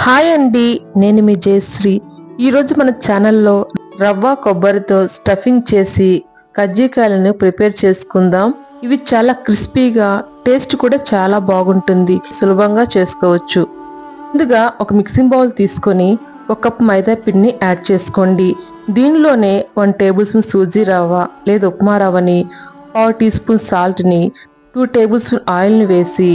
Hi అండి నేను మీ జయశ్రీ. ఈరోజు మన ఛానల్లో రవ్వ కొబ్బరితో స్టఫింగ్ చేసి కజ్జికాయలను ప్రిపేర్ చేసుకుందాం. ఇవి చాలా క్రిస్పీగా టేస్ట్ కూడా చాలా బాగుంటుంది. సులభంగా చేసుకోవచ్చు. ముందుగా ఒక మిక్సింగ్ బౌల్ తీసుకొని ఒక కప్ మైదా పిండిని యాడ్ చేసుకోండి. దీనిలోనే వన్ టేబుల్ స్పూన్ సూజీ రవ్వ లేదా ఉప్మా రవ్వని పావు టీ స్పూన్ సాల్ట్ని టూ టేబుల్ స్పూన్ ఆయిల్ని వేసి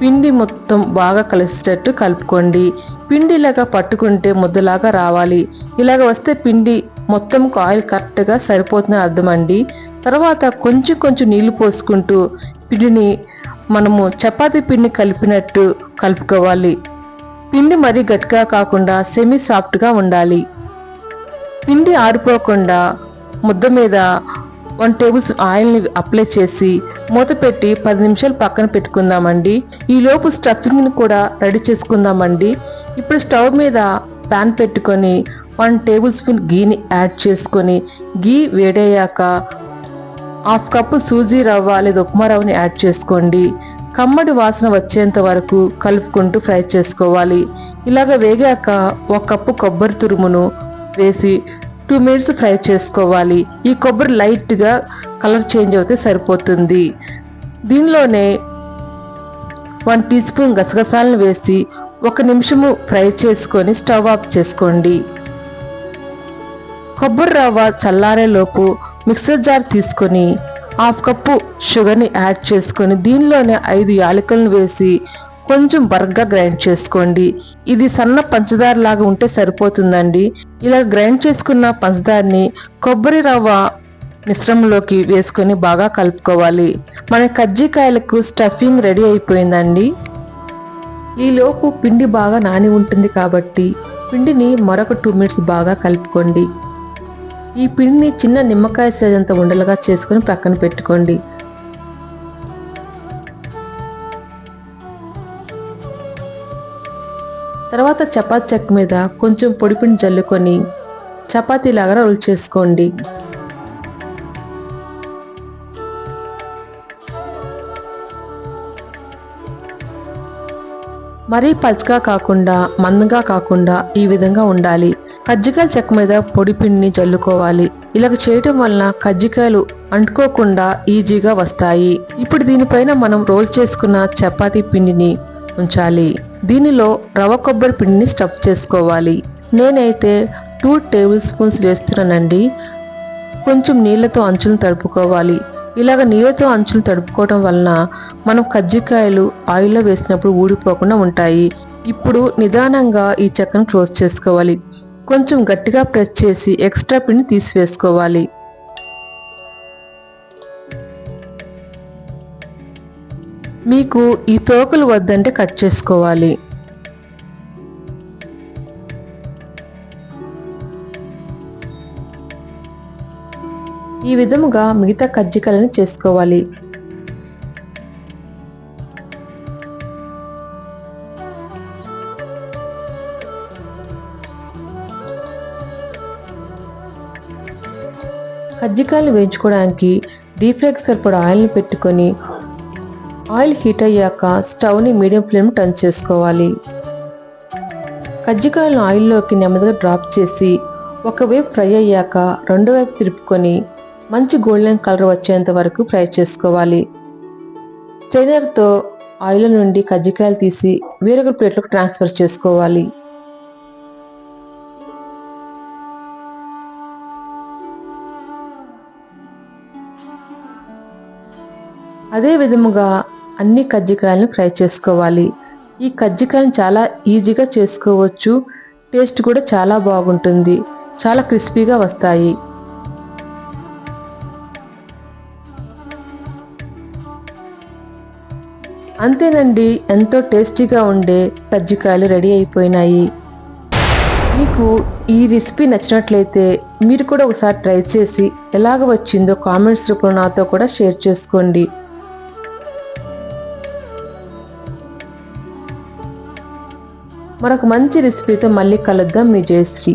పిండి మొత్తం బాగా కలిసేటట్టు కలుపుకోండి. పిండి ఇలాగా పట్టుకుంటే ముద్దలాగా రావాలి. ఇలాగ వస్తే పిండి మొత్తం ఆయిల్ కరెక్ట్గా సరిపోతుందని అర్థం అండి. తర్వాత కొంచెం కొంచెం నీళ్ళు పోసుకుంటూ పిండిని మనము చపాతీ పిండి కలిపినట్టు కలుపుకోవాలి. పిండి మరీ గట్టిగా కాకుండా సెమీ సాఫ్ట్గా ఉండాలి. పిండి ఆరిపోకుండా ముద్ద మీద వన్ టేబుల్ స్పూన్ ఆయిల్ని అప్లై చేసి మూత పెట్టి పది నిమిషాలు పక్కన పెట్టుకుందామండి. ఈ లోపు స్టఫింగ్ని కూడా రెడీ చేసుకుందామండి. ఇప్పుడు స్టవ్ మీద ప్యాన్ పెట్టుకొని వన్ టేబుల్ స్పూన్ గీని యాడ్ చేసుకొని గీ వేడయ్యాక హాఫ్ కప్పు సూజీ రవ్వ లేదా ఉప్మా రవ్వని యాడ్ చేసుకోండి. కమ్మడి వాసన వచ్చేంత వరకు కలుపుకుంటూ ఫ్రై చేసుకోవాలి. ఇలాగ వేగాక ఒక కప్పు కొబ్బరి తురుమును వేసి టూ మినిట్స్ ఫ్రై చేసుకోవాలి. ఈ కొబ్బరి లైట్గా కలర్ చేంజ్ అవుతే సరిపోతుంది. దీనిలోనే వన్ టీ స్పూన్ గసగసాలను వేసి ఒక నిమిషము ఫ్రై చేసుకొని స్టవ్ ఆఫ్ చేసుకోండి. కొబ్బరి రవ్వ చల్లారేలోపు మిక్సర్ జార్ తీసుకొని హాఫ్ కప్పు షుగర్ని యాడ్ చేసుకొని దీనిలోనే ఐదు యాలకులను వేసి కొంచెం బరగ్గా గ్రైండ్ చేసుకోండి. ఇది సన్న పంచదార లాగా ఉంటే సరిపోతుందండి. ఇలా గ్రైండ్ చేసుకున్న పంచదారని కొబ్బరి రవ్వ మిశ్రమంలోకి వేసుకొని బాగా కలుపుకోవాలి. మన కజ్జికాయలకు స్టఫింగ్ రెడీ అయిపోయిందండి. ఈలోపు పిండి బాగా నాని ఉంటుంది కాబట్టి పిండిని మరొక టూ మినిట్స్ బాగా కలుపుకోండి. ఈ పిండిని చిన్న నిమ్మకాయ సైజంత ఉండలుగా చేసుకొని పక్కన పెట్టుకోండి. తర్వాత చపాతి చెక్క మీద కొంచెం పొడిపిండి జల్లుకొని చపాతీలాగా రోల్ చేసుకోండి. మరీ పలుచగా కాకుండా మందంగా కాకుండా ఈ విధంగా ఉండాలి. కజ్జికాయల చెక్క మీద పొడి పిండిని జల్లుకోవాలి. ఇలా చేయటం వలన కజ్జికాయలు అంటుకోకుండా ఈజీగా వస్తాయి. ఇప్పుడు దీనిపైన మనం రోల్ చేసుకున్న చపాతీ పిండిని ఉంచాలి. దీనిలో రవ కొబ్బరి పిండిని స్టఫ్ చేసుకోవాలి. నేనైతే టూ టేబుల్ స్పూన్స్ వేస్తున్నానండి. కొంచెం నీళ్ళతో అంచులను తడుపుకోవాలి. ఇలాగ నీళ్ళతో అంచులు తడుపుకోవడం వలన మనం కజ్జికాయలు ఆయిల్లో వేసినప్పుడు ఊడిపోకుండా ఉంటాయి. ఇప్పుడు నిదానంగా ఈ చెక్కను క్లోజ్ చేసుకోవాలి. కొంచెం గట్టిగా ప్రెస్ చేసి ఎక్స్ట్రా పిండి తీసివేసుకోవాలి. మీకు ఈ తోకలు వద్దంటే కట్ చేసుకోవాలి. ఈ విధముగా మిగతా కజ్జికలను చేసుకోవాలి. కజ్జికాయలు వేయించుకోవడానికి డీప్ ఫ్రైకి ఆయిల్ని పెట్టుకొని ఆయిల్ హీట్ అయ్యాక స్టవ్ని మీడియం ఫ్లేమ్ టర్న్ చేసుకోవాలి. కజ్జికాయలను ఆయిల్లోకి నెమ్మదిగా డ్రాప్ చేసి ఒకవైపు ఫ్రై అయ్యాక రెండో వైపు తిరుపుకొని మంచి గోల్డెన్ కలర్ వచ్చేంత వరకు ఫ్రై చేసుకోవాలి. స్టైనర్తో ఆయిల్ నుండి కజ్జికాయలు తీసి వేరొక ప్లేట్లోకి ట్రాన్స్ఫర్ చేసుకోవాలి. అదే విధముగా అన్ని కజ్జికాయలను ఫ్రై చేసుకోవాలి. ఈ కజ్జికాయలను చాలా ఈజీగా చేసుకోవచ్చు. టేస్ట్ కూడా చాలా బాగుంటుంది. చాలా క్రిస్పీగా వస్తాయి. అంతేనండి ఎంతో టేస్టీగా ఉండే కజ్జికాయలు రెడీ అయిపోయినాయి. మీకు ఈ రెసిపీ నచ్చినట్లయితే మీరు కూడా ఒకసారి ట్రై చేసి ఎలాగ వచ్చిందో కామెంట్స్ రూపంలో నాతో కూడా షేర్ చేసుకోండి. మరొక మంచి రెసిపీతో మళ్ళీ కలుద్దాం మీ జయశ్రీ.